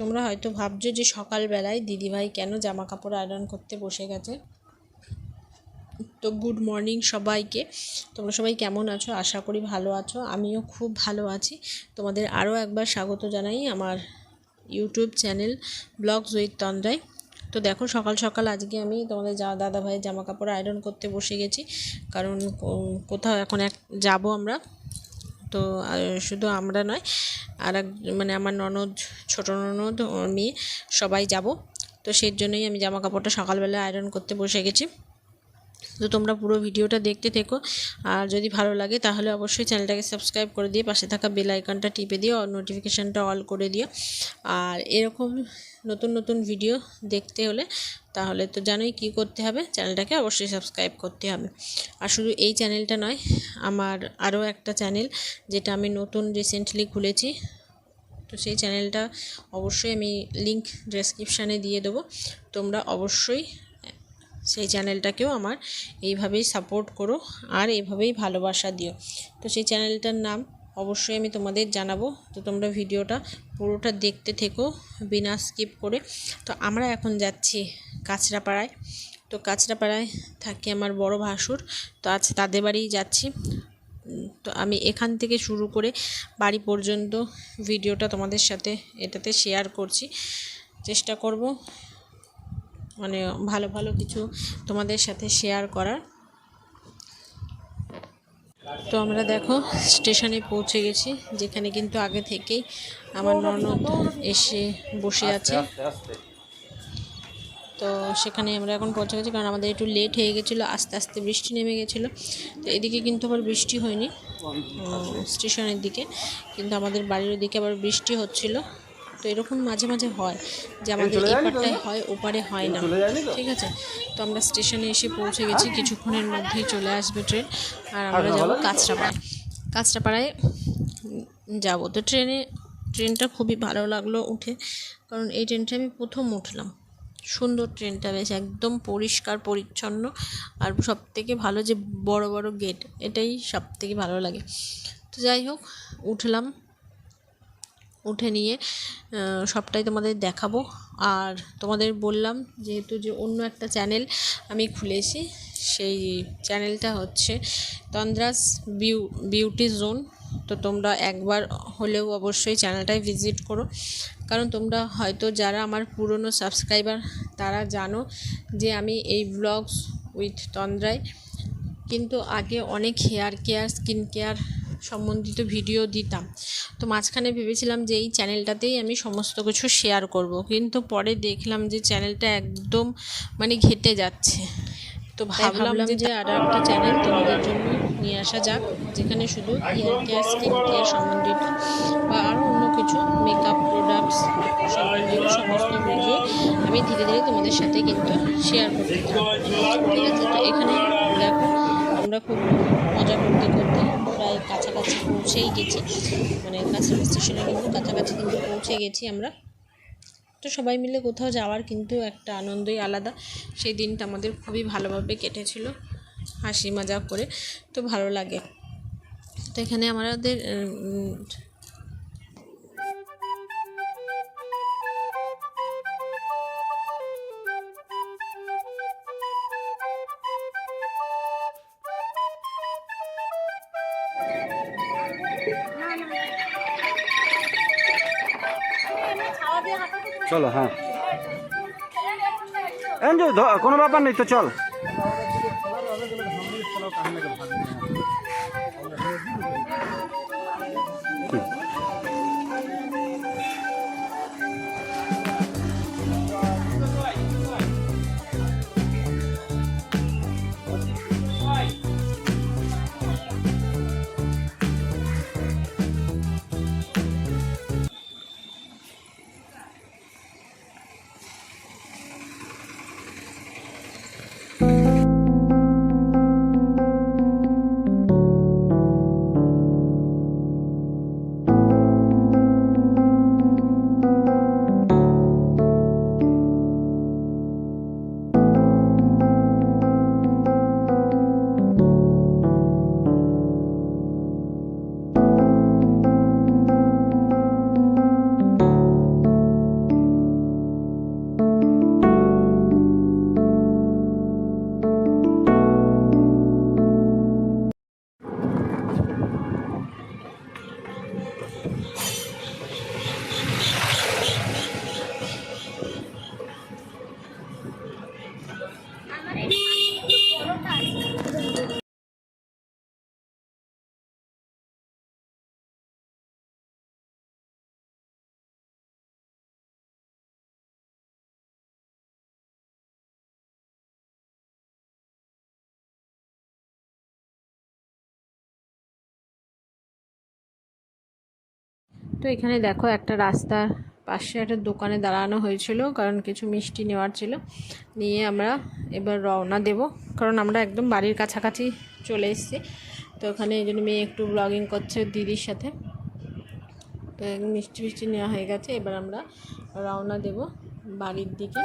তোমরা হয়তো ভাবছ যে সকালবেলায় দিদিভাই কেন জামা কাপড় আয়রন করতে বসে গেছে। তো গুড মর্নিং সবাইকে। তোমরা সবাই কেমন আছো? আশা করি ভালো আছো। আমিও খুব ভালো আছি। তোমাদের আরও একবার স্বাগত জানাই আমার ইউটিউব চ্যানেল ব্লগস উইথ তন্দ্রায়। তো দেখো, সকাল সকাল আজকে আমি তোমাদের যা দাদা ভাইয়ের জামা কাপড় আয়রন করতে বসে গেছি। কারণ কোথাও এখন এক যাব আমরা। তো শুধু আমরা নয় আর এক মানে আমার ননদ, ছোটো ননদ মেয়ে সবাই যাব। তো সেই জন্যই আমি জামা কাপড়টা সকালবেলা আয়রন করতে বসে গেছি। তো তোমরা পুরো ভিডিওটা দেখতে থেকো। আর যদি ভালো লাগে, তাহলে অবশ্যই চ্যানেলটাকে সাবস্ক্রাইব করে দিয়ে পাশে থাকা বেল আইকনটা টিপে দিও নোটিফিকেশানটা অল করে দিও। আর এরকম নতুন নতুন ভিডিও দেখতে হলে, তাহলে তো জানোই কী করতে হবে, চ্যানেলটাকে অবশ্যই সাবস্ক্রাইব করতে হবে। আর শুধু এই চ্যানেলটা নয়, আমার আরও একটা চ্যানেল যেটা আমি নতুন রিসেন্টলি খুলেছি। তো সেই চ্যানেলটা অবশ্যই আমি লিংক ডেসক্রিপশানে দিয়ে দেবো। তোমরা অবশ্যই সেই চ্যানেলটাকেও আমার এইভাবেই সাপোর্ট করো আর এইভাবেই ভালোবাসা দিও। তো সেই চ্যানেলটার নাম অবশ্যই আমি তোমাদের জানাব। তো তোমরা ভিডিওটা পুরোটা দেখতে থেকো বিনা স্কিপ করে। তো আমরা এখন যাচ্ছি কাঁচরাপাড়ায়। তো কাঁচরাপাড়ায় থাকে আমার বড় ভাসুর। তো আজ তাদের বাড়িই যাচ্ছি। তো আমি এখান থেকে শুরু করে বাড়ি পর্যন্ত ভিডিওটা তোমাদের সাথে এটাতে শেয়ার করছি। চেষ্টা করব মানে ভালো ভালো কিছু তোমাদের সাথে শেয়ার করার। তো আমরা দেখো স্টেশনে পৌঁছে গেছি যেখানে কিন্তু আগে থেকেই আমার ননদ এসে বসে আছে। তো সেখানে আমরা এখন পৌঁছে গেছি কারণ আমাদের একটু লেট হয়ে গেছিল আস্তে আস্তে বৃষ্টি নেমে গেছিল। তো এদিকে কিন্তু আবার বৃষ্টি হয়নি স্টেশনের দিকে। কিন্তু আমাদের বাড়ির দিকে আবার বৃষ্টি হচ্ছিল। তো এরকম মাঝে মাঝে হয় যে আমাদের এই পারটায় হয় ওপারে হয় না। ঠিক আছে? তো আমরা স্টেশনে এসে পৌঁছে গেছি কিছুক্ষণের মধ্যেই চলে আসবে ট্রেন আর আমরা যাব কাঁচরাপাড়ায়। কাঁচরাপাড়ায় যাব। তো ট্রেনে ট্রেনটা খুবই ভালো লাগল উঠে কারণ এই ট্রেনটা আমি প্রথম উঠলাম। সুন্দর ট্রেনটা বেশ একদম পরিষ্কার পরিচ্ছন্ন আর সব থেকে ভালো যে বড় বড় গেট এটাই সব থেকে ভালো লাগে। তো যাই হোক উঠলাম। উঠে নিয়ে সবটাই তোমাদের দেখাবো। আর তোমাদের বললাম যেহেতু যে অন্য একটা চ্যানেল আমি খুলেছি, সেই চ্যানেলটা হচ্ছে তন্দ্রাস বিউ, বিউটি জোন। তো তোমরা একবার হলেও অবশ্যই চ্যানেলটায় ভিজিট করো। কারণ তোমরা হয়তো যারা আমার পুরনো সাবস্ক্রাইবার, তারা জানো যে আমি এই ব্লগস উইথ তন্দ্রায়। কিন্তু আগে অনেক হেয়ার কেয়ার, স্কিন কেয়ার সম্বন্ধিত ভিডিও দিতাম। তো মাঝখানে ভেবেছিলাম যে এই চ্যানেলটাতেই আমি সমস্ত কিছু শেয়ার করব। কিন্তু পরে দেখলাম যে চ্যানেলটা একদম মানে ঘেটে যাচ্ছে। তো ভাবলাম যে আরও একটা চ্যানেল তোমাদের জন্য নিয়ে আসা যাক যেখানে শুধু হেয়ার কেয়ার স্কিন কেয়ার সম্বন্ধিত বা আরও অন্য কিছু মেকআপ প্রোডাক্টস সম্বন্ধিত সমস্ত ভিডিও আমি ধীরে ধীরে তোমাদের সাথে কিন্তু শেয়ার করতে ঠিক আছে তো এখানে দেখো আমরা খুব মজা করতে করতে প্রায় কাছাকাছি পৌঁছেই গেছি। মানে কাছাকাছি স্টেশনে কিন্তু কাছাকাছি কিন্তু পৌঁছে গেছি আমরা। তো সবাই মিলে কোথাও যাওয়ার কিন্তু একটা আনন্দই আলাদা। সেই দিনটা আমাদের খুবই ভালোভাবে কেটেছিল হাসি মজা করে। তো ভালো লাগে। তো এখানে আমাদের চলো হ্যাঁ। এনজু কোনো ব্যাপার নেই তো চল। হুম। তো এখানে দেখো একটা রাস্তার পাশে একটা দোকানে দাঁড়ানো হয়েছিল, কারণ কিছু মিষ্টি নেওয়ার ছিল। নিয়ে আমরা এবার রওনা দেব, কারণ আমরা একদম বাড়ির কাছাকাছি চলে এসেছি। তো ওখানে এই জন্য মেয়ে একটু ব্লগিং করছে দিদির সাথে। তো মিষ্টি মিষ্টি নেওয়া হয়ে গেছে, এবার আমরা রওনা দেব বাড়ির দিকে।